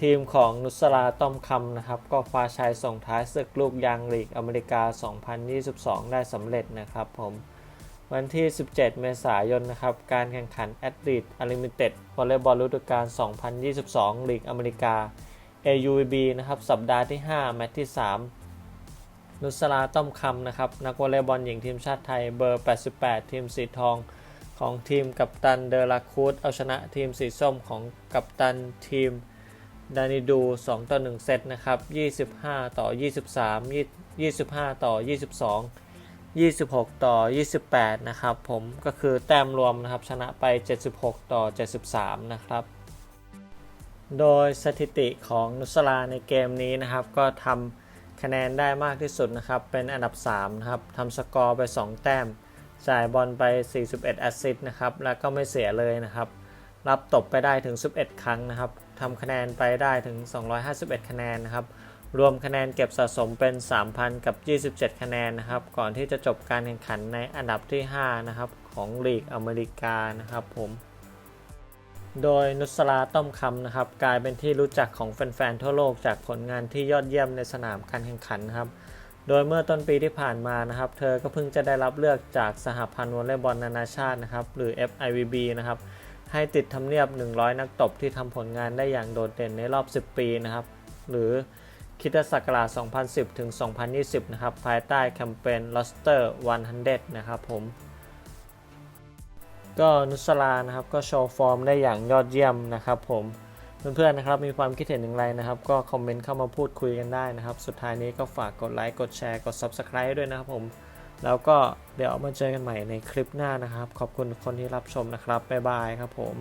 ทีมของนุสราต้อมคำนะครับ ก็คว้าชัยส่งท้ายศึกลูกยางลีกอเมริกา 2022 ได้สำเร็จนะครับผมวันที่ 17 เมษายนนะครับ การแข่งขันแอดลีดอลิมิเต็ดวอลเลย์บอลฤดูกาล 2022 ลีกอเมริกา AUB นะครับ สัปดาห์ที่ 5 แมตช์ที่ 3 นุสราต้อมคำนะครับ นักวอลเลย์บอลหญิงทีมชาติไทยเบอร์ 88 ทีมสีทองของทีมกัปตันเดลาคูดเอาชนะทีมสีส้มของกัปตันทีม ดานิดู 2 ต่อ 1 เซตนะครับ 25 ต่อ 23 25 ต่อ 22 26 ต่อ 28 นะครับผมก็คือแต้มรวมนะครับชนะไป 76 ต่อ 73 นะครับ โดยสถิติของนุสราในเกมนี้นะครับ ก็ทำคะแนนได้มากที่สุดนะครับ เป็นอันดับ 3 นะครับทำสกอร์ไป 2 แต้มจ่ายบอลไป 41 แอสซิสต์นะครับ แล้วก็ไม่เสียเลยนะครับ รับตบไปได้ถึง 11 ครั้งนะครับทำคะแนนไปได้ถึง 251 คะแนนนะครับ รวมคะแนนเก็บสะสมเป็น 3,000 กับ 27 คะแนนนะครับ ก่อนที่จะจบการแข่งขันในอันดับที่ 5 นะครับ ของลีกอเมริกานะครับผม โดยนุสราต้อมคำนะครับ กลายเป็นที่รู้จักของแฟนๆ ทั่วโลกจากผลงานที่ยอดเยี่ยมในสนามการแข่งขันนะครับโดยเมื่อต้นปีที่ผ่านมานะครับ เธอก็เพิ่งจะได้รับเลือกจากสหพันธ์วอลเลย์บอลนานาชาตินะครับ หรือ FIVB นะครับ ให้ติดทำเนียบ 100 นักตบที่ทำผลงานได้อย่างโดดเด่นในรอบ 10 ปีนะครับ หรือคิดศักราช 2010 ถึง 2020 นะครับ ภายใต้แคมเปญ Roster 100 นะครับผม ก็นุสรานะครับ ก็โชว์ฟอร์มได้อย่างยอดเยี่ยมนะครับผม เพื่อนๆนะครับ มีความคิดเห็นอย่างไรนะครับ ก็คอมเมนต์เข้ามาพูดคุยกันได้นะครับ สุดท้ายนี้ก็ฝากกดไลค์ กดแชร์ กด Subscribe ด้วยนะครับผม แล้วก็เดี๋ยวมาเจอกันใหม่ในคลิปหน้านะครับ ขอบคุณคนที่รับชมนะครับ บ๊ายบายครับผม